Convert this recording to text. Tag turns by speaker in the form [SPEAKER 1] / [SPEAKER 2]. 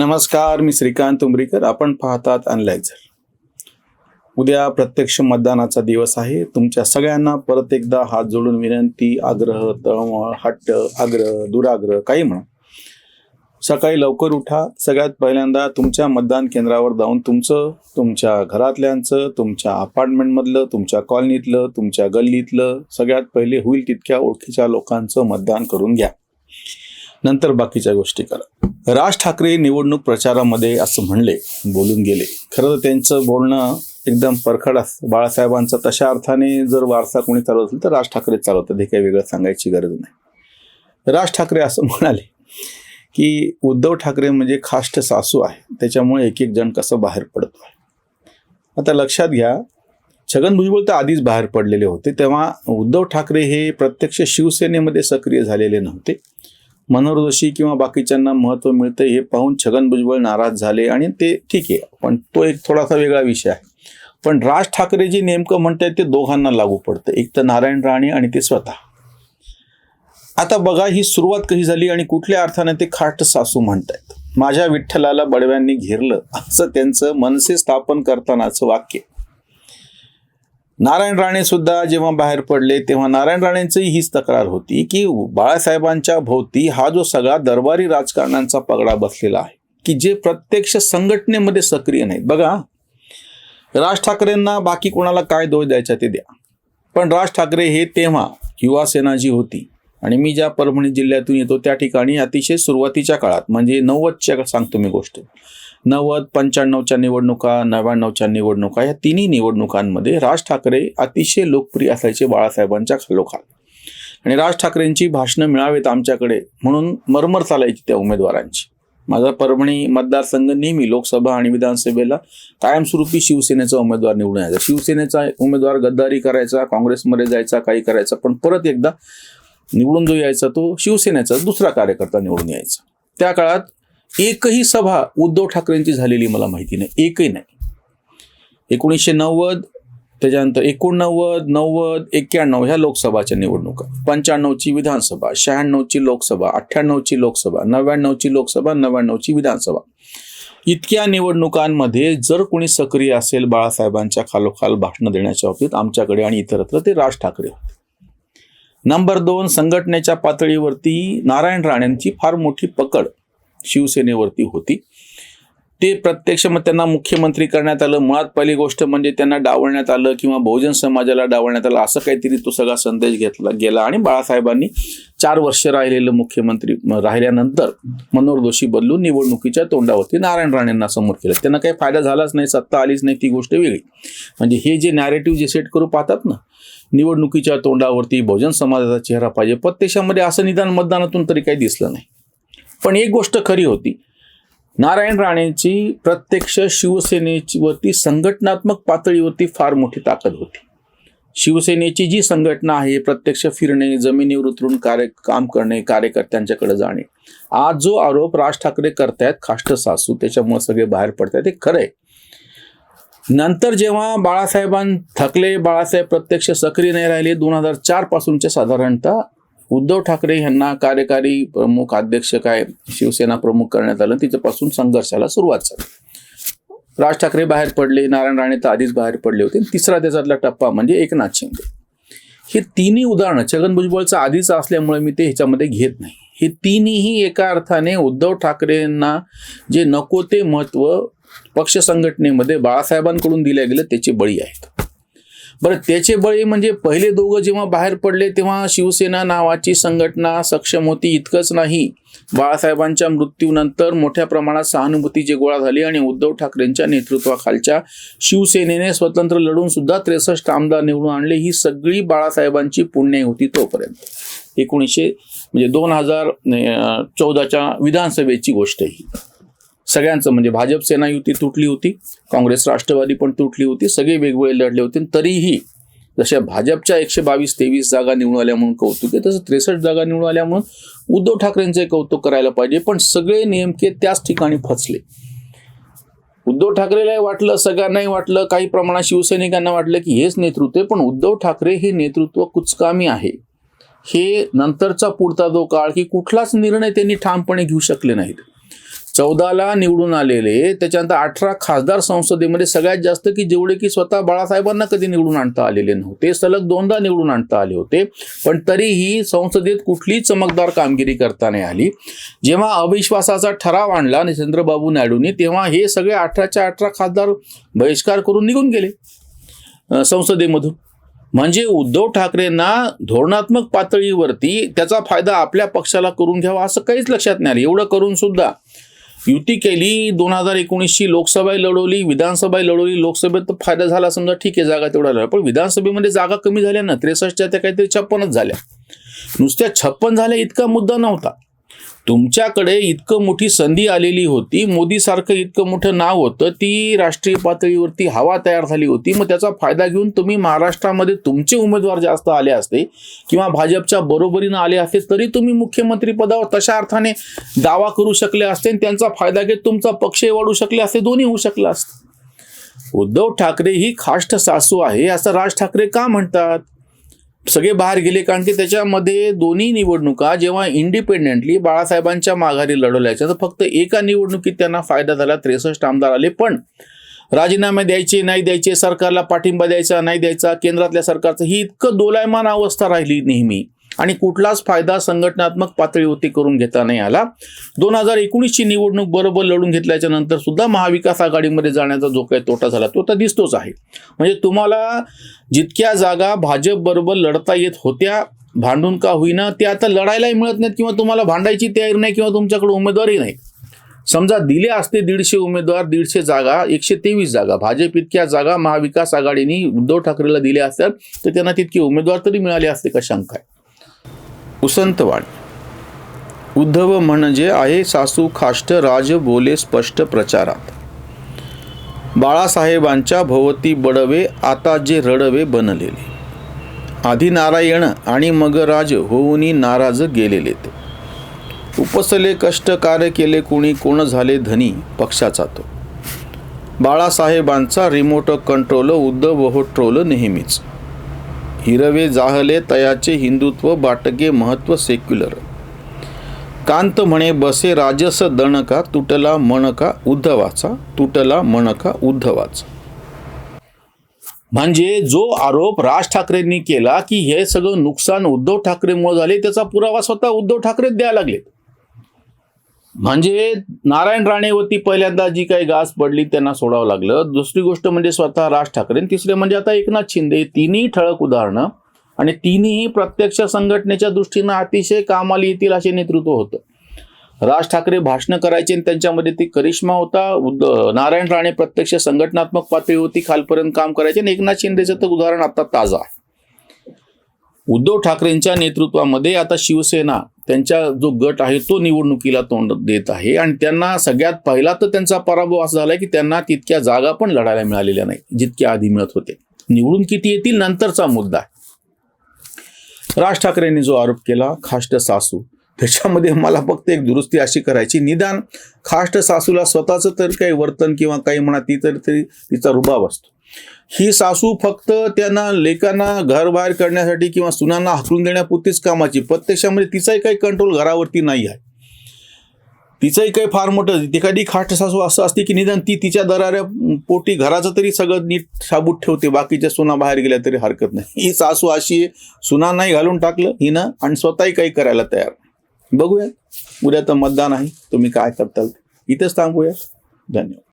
[SPEAKER 1] नमस्कार मी श्रीकांत उमरीकर. आपण पाहतात अनलायझर उद्या प्रत्यक्ष मतदानाचा दिवस आहे. तुमच्या सगळ्यांना परत एकदा हात जोडून विनंती आग्रह तळमळ हट्ट आग्रह दुराग्रह काही म्हणा. सकाळी लवकर उठा. सगळ्यात पहिल्यांदा तुमच्या मतदान केंद्रावर जाऊन तुमचं तुमच्या घरातल्यांचं तुमच्या अपार्टमेंटमधलं तुमच्या कॉलनीतलं तुमच्या गल्लीतलं सगळ्यात पहिले होईल तितक्या ओळखीच्या लोकांचं मतदान करून घ्या. नंतर बाकीच्या गोष्टी करा. राज ठाकरे निवडणूक प्रचारामध्ये असं म्हणले बोलून गेले. खरं तर त्यांचं बोलणं एकदम परखड असतं बाळासाहेबांचा. तशा अर्थाने जर वारसा कोणी चालवत असेल तर राज ठाकरे चालवतात. हे काही वेगळं सांगायची गरज नाही. राज ठाकरे असं म्हणाले की उद्धव ठाकरे म्हणजे खाष्ट सासू आहे त्याच्यामुळे एक एक जण कसं बाहेर पडतो आहे? आता लक्षात घ्या छगन भुजबळ तर आधीच बाहेर पडलेले होते. तेव्हा उद्धव ठाकरे हे प्रत्यक्ष शिवसेनेमध्ये सक्रिय झालेले नव्हते. मनोहर जोशी किंवा बाकीच्यांना महत्त्व मिळतं हे पाहून छगन भुजबळ नाराज झाले आणि ते ठीक आहे पण तो एक थोडासा वेगळा विषय आहे. पण राज ठाकरे जी नेमकं म्हणतात ते दोघांना लागू पडतं. एक तर नारायण राणे आणि ते स्वतः. आता बघा ही सुरुवात कशी झाली आणि कुठल्या अर्थाने ते खाट सासू म्हणतायत? माझ्या विठ्ठलाला बडव्यांनी घेरलं असं त्यांचं मनसे स्थापन करतानाचं वाक्य नारायण राणे सुद्धा जेव्हा बाहेर पडले तेव्हा नारायण राणेंचीही हीच तक्रार होती की बाळासाहेबांच्या भोवती हा जो सगळा दरबारी राजकारणांचा पगडा बसलेला आहे की जे प्रत्यक्ष संघटनेमध्ये सक्रिय नाहीत. बघा राज ठाकरेंना बाकी कोणाला काय दोष द्यायचा ते द्या. पण राज ठाकरे हे तेव्हा युवा सेना जी होती आणि मी ज्या परभणी जिल्ह्यातून येतो त्या ठिकाणी अतिशय सुरुवातीच्या काळात म्हणजे नव्वदच्या सांगतो मी गोष्ट. नव्वद पंच्याण्णवच्या निवडणुका नव्याण्णवच्या निवडणुका या तिन्ही निवडणुकांमध्ये राज ठाकरे अतिशय लोकप्रिय असायचे बाळासाहेबांच्या खालोखाल. आणि राज ठाकरेंची भाषणं मिळावेत आमच्याकडे म्हणून मरमर चालायची त्या उमेदवारांची. माझा परभणी मतदारसंघ नेहमी लोकसभा आणि विधानसभेला कायमस्वरूपी शिवसेनेचा उमेदवार निवडून यायचा. शिवसेनेचा उमेदवार गद्दारी करायचा काँग्रेसमध्ये जायचा काही करायचा पण परत एकदा निवडून जो यायचा तो शिवसेनेचा दुसरा कार्यकर्ता निवडून यायचा. त्या काळात एकही सभा उद्धव ठाकरेंची झालेली मला माहिती नाही. एकही नाही. एकोणीसशे नव्वद त्याच्यानंतर एकोणनव्वद नव्वद एक्क्याण्णव ह्या लोकसभाच्या निवडणुका. पंच्याण्णवची विधानसभा शहाण्णवची लोकसभा अठ्ठ्याण्णवची लोकसभा नव्याण्णवची लोकसभा नव्याण्णवची विधानसभा. इतक्या निवडणुकांमध्ये जर कोणी सक्रिय असेल बाळासाहेबांच्या खालोखाल भाषणं देण्याच्या बाबतीत आमच्याकडे आणि इतरत्र ते राज ठाकरे होते. नंबर दोन संघटनेच्या पातळीवरती नारायण राणेंची फार मोठी पकड. शिवसेनेवरती होती. ते प्रत्यक्ष मग त्यांना मुख्यमंत्री करण्यात आलं. मुळात पहिली गोष्ट म्हणजे त्यांना डावलण्यात आलं किंवा बहुजन समाजाला डावलण्यात आलं असं काहीतरी तो सगळा संदेश घेतला गेला. आणि बाळासाहेबांनी चार वर्ष राहिलेलं मुख्यमंत्री राहिल्यानंतर मनोहर जोशी बदलून निवडणुकीच्या तोंडावरती नारायण राणेंना समोर केलं. त्यांना काही फायदा झालाच नाही सत्ता आलीच नाही ती गोष्ट वेगळी. म्हणजे हे जे नॅरेटिव्ह जे सेट करू पाहतात ना निवडणुकीच्या तोंडावरती बहुजन समाजाचा चेहरा पाहिजे. प्रत्यक्षामध्ये असं निदान मतदानातून तरी काही दिसलं नाही. पण एक गोष्ट खरी होती. नारायण राणेंची प्रत्यक्ष शिवसेनेची वरती संघटनात्मक पातळीवरती फार मोठी ताकद होती. शिवसेनेची जी संघटना आहे प्रत्यक्ष फिरणे जमिनीवर उतरून कार्य काम करणे कार्यकर्त्यांच्याकडे जाणे आज जो आरोप राज ठाकरे करतायत खाष्ट सासू त्याच्यामुळे सगळे बाहेर पडतायत हे खरंय नंतर जेव्हा बाळासाहेबां थकले बाळासाहेब प्रत्यक्ष सक्रिय नाही राहिले दोन हजार चार पासूनचे साधारणतः उद्धव ठाकरे यांना कार्यकारी प्रमुख अध्यक्ष काय शिवसेना प्रमुख करण्यात आलं तिच्यापासून संघर्षाला सुरुवात झाली. राज ठाकरे बाहेर पडले नारायण राणे तर आधीच बाहेर पडले होते. तिसरा त्याच्यातला टप्पा म्हणजे एकनाथ शिंदे. हे तिन्ही उदाहरणं छगन भुजबळचं आधीच असल्यामुळे मी ते ह्याच्यामध्ये घेत नाही. हे तिन्ही एका अर्थाने उद्धव ठाकरेंना जे नको ते महत्त्व पक्ष संघटनेमध्ये बाळासाहेबांकडून दिल्या गेलं त्याचे बळी आहेत. बरं त्याचे बळी म्हणजे पहिले दोघं जेव्हा बाहेर पडले तेव्हा शिवसेना नावाची संघटना सक्षम होती इतकंच नाही. बाळासाहेबांच्या मृत्यूनंतर मोठ्या प्रमाणात सहानुभूतीची गोळा झाली आणि उद्धव ठाकरेंच्या नेतृत्वाखालच्या शिवसेनेने स्वतंत्र लढून सुद्धा त्रेसष्ट आमदार निवडून आणले. ही सगळी बाळासाहेबांची पुण्य होती तोपर्यंत. एकोणीसशे म्हणजे दोन हजार चौदाच्या विधानसभेची गोष्ट ही. सगळ्यांचं म्हणजे भाजप सेना युती तुटली होती काँग्रेस राष्ट्रवादी पण तुटली होती सगळे वेगवेगळे लढले होते. तरीही जशा भाजपच्या एकशे बावीस तेवीस जागा निवडून आल्या म्हणून कौतुक आहे तसं त्रेसष्ट जागा निवडून आल्या म्हणून उद्धव ठाकरेंचे कौतुक करायला पाहिजे. पण सगळे नेमके त्याच ठिकाणी फसले. उद्धव ठाकरेलाही वाटलं सगळ्यांनाही वाटलं काही प्रमाणात शिवसैनिकांना वाटलं की हेच नेतृत्व आहे पण उद्धव ठाकरे हे नेतृत्व कुचकामी आहे. हे नंतरचा पुढचा जो काळ की कुठलाच निर्णय त्यांनी ठामपणे घेऊ शकले नाहीत. चौदाला निवडून आलेले. त्याच्यानंतर अठरा खासदार संसदेमध्ये सगळ्यात जास्त की जेवढे की स्वतः बाळासाहेबांना कधी निवडून आणता आलेले नव्हते. सलग दोनदा निवडून आणता आले होते. पण तरीही संसदेत कुठलीच चमकदार कामगिरी करता नाही आली. जेव्हा अविश्वासाचा ठराव आणला चंद्रबाबू नायडूंनी तेव्हा हे सगळे अठराच्या अठरा खासदार बहिष्कार करून निघून गेले संसदेमधून. म्हणजे उद्धव ठाकरेंना धोरणात्मक पातळीवरती त्याचा फायदा आपल्या पक्षाला करून घ्यावा असं काहीच लक्षात नाही आलं. एवढं करून सुद्धा युती केली दोन हजार एकोणीसची लोकसभा लढवली विधानसभा लढवली लोकसभेत तर फायदा झाला समजा ठीक आहे जागा तेवढा लढला पण विधानसभेमध्ये जागा कमी झाल्या ना त्रेसष्टच्या त्या काहीतरी छप्पनच झाल्या. नुसत्या छप्पन झाल्या इतका मुद्दा नव्हता. तुमच्याकडे इतकं मोठी संधी आलेली होती मोदीसारखं इतकं मोठं नाव होतं ती राष्ट्रीय पातळीवरती हवा तयार झाली होती. मग त्याचा फायदा घेऊन तुम्ही महाराष्ट्रामध्ये तुमचे उमेदवार जास्त आले असते किंवा भाजपच्या बरोबरीनं आले असते तरी तुम्ही मुख्यमंत्री पदावर तशा अर्थाने दावा करू शकले असते आणि त्यांचा फायदा घेत तुमचा पक्षही वाढू शकले असते दोन्ही होऊ शकलं असतं. उद्धव ठाकरे ही खाष्ट सासू आहे असं राज ठाकरे का म्हणतात? सगळे बाहेर गेले कारण की त्याच्यामध्ये दोन्ही निवडणुका जेव्हा इंडिपेंडेंटली बाळासाहेबांच्या माघारी लढवल्याच्या तर फक्त एका निवडणुकीत त्यांना फायदा झाला त्रेसष्ट आमदार आले. पण राजीनामे द्यायचे नाही द्यायचे सरकारला पाठिंबा द्यायचा नाही द्यायचा केंद्रातल्या सरकारचं ही इतकं दोलायमान अवस्था राहिली नेहमी. आणि कुठलाच फायदा संघटनात्मक पातळीवरती करून घेता नाही आला. दोन हजार एकोणीसची निवडणूक बरोबर लढून घेतल्याच्या नंतर सुद्धा महाविकास आघाडीमध्ये जाण्याचा जो काही तोटा झाला तो तर दिसतोच आहे. म्हणजे तुम्हाला जितक्या जागा भाजप बरोबर लढता येत होत्या भांडून का होईना ते आता लढायलाही मिळत नाहीत किंवा तुम्हाला भांडायची तयारी नाही किंवा तुमच्याकडे उमेदवारही नाही. समजा दिले असते दीडशे उमेदवार दीडशे जागा एकशे तेवीस जागा. भाजप इतक्या जागा महाविकास आघाडीने उद्धव ठाकरेला दिल्या असतात तर त्यांना तितके उमेदवार तरी मिळाले असते का? शंका आहे. उसंतवाड। उद्धव म्हणजे आहे सासू खाष्ट राज बोले स्पष्ट प्रचारात. बाळासाहेबांच्या भोवती बडवे आता जे रडवे बनलेले. आधी नारायण आणि मग राज होऊनी नाराज गेलेले ते उपसले कष्ट कार्य केले कोणी कोण झाले धनी पक्षाचा तो. बाळासाहेबांचा रिमोट कंट्रोल उद्धव हो ट्रोल नेहमीच. हिरवे जाहले तयाचे हिंदुत्व बाटगे महत्त्व सेक्युलर कांत म्हणे बसे राजस दणका तुटला मणका उद्धवाचा तुटला मणका उद्धवाचा. म्हणजे जो आरोप राज ठाकरेंनी केला की हे सगळं नुकसान उद्धव ठाकरेमुळे झाले त्याचा पुरावा स्वतः उद्धव ठाकरे द्यायला लागले म्हणजे नारायण राणेवरती पहिल्यांदा जी काही गाज पडली त्यांना सोडावं लागलं. दुसरी गोष्ट म्हणजे स्वतः राज ठाकरे तिसरे म्हणजे आता एकनाथ शिंदे तिन्ही ठळक उदाहरणं. आणि तिन्ही प्रत्यक्ष संघटनेच्या दृष्टीनं अतिशय कामाला येतील असे नेतृत्व होतं. राज ठाकरे भाषणं करायचे आणि त्यांच्यामध्ये ती करिश्मा होता. उद नारायण राणे प्रत्यक्ष संघटनात्मक पातळीवरती खालपर्यंत काम करायचे आणि एकनाथ शिंदेचं तर उदाहरण आता ताजा आहे. उद्धव ठाकरेंच्या नेतृत्वामध्ये आता शिवसेना त्यांच्या जो गट आहे तो निवडणुकीला तोंड देत आहे. आणि त्यांना सगळ्यात पहिला तर त्यांचा पराभव असा झाला की त्यांना तितक्या जागा पण लढायला मिळालेल्या नाही जितक्या आधी मिळत होते. निवडून किती येतील नंतरचा मुद्दा. आहे राज ठाकरेंनी जो आरोप केला खाष्ट सासू त्याच्यामध्ये मला फक्त एक दुरुस्ती अशी करायची. निदान खाष्ट सासूला स्वतःचं तर काही वर्तन किंवा काही म्हणा ती तर तरी तिचा रुबाब असतो. ही सासू फक्त त्यांना लेकांना घरबाहेर करण्यासाठी किंवा सुनांना हकलून देण्यापुरतीच कामाची प्रत्यक्षामध्ये तिचाही काही कंट्रोल घरावरती नाही आहे. तिचंही काही फार मोठं एखादी खाट सासू असं असते की निदान ती तिच्या दराऱ्या पोटी घराचं तरी सगळं नीट साबूत ठेवते. बाकीच्या सुना बाहेर गेल्या तरी हरकत नाही. ही सासू अशी सुना सुनांनाही घालून टाकलं हिनं आणि स्वतःही काही करायला तयार. बघूया उद्या तर मतदान आहे. तुम्ही काय करताल? इथेच थांबूया धन्यवाद.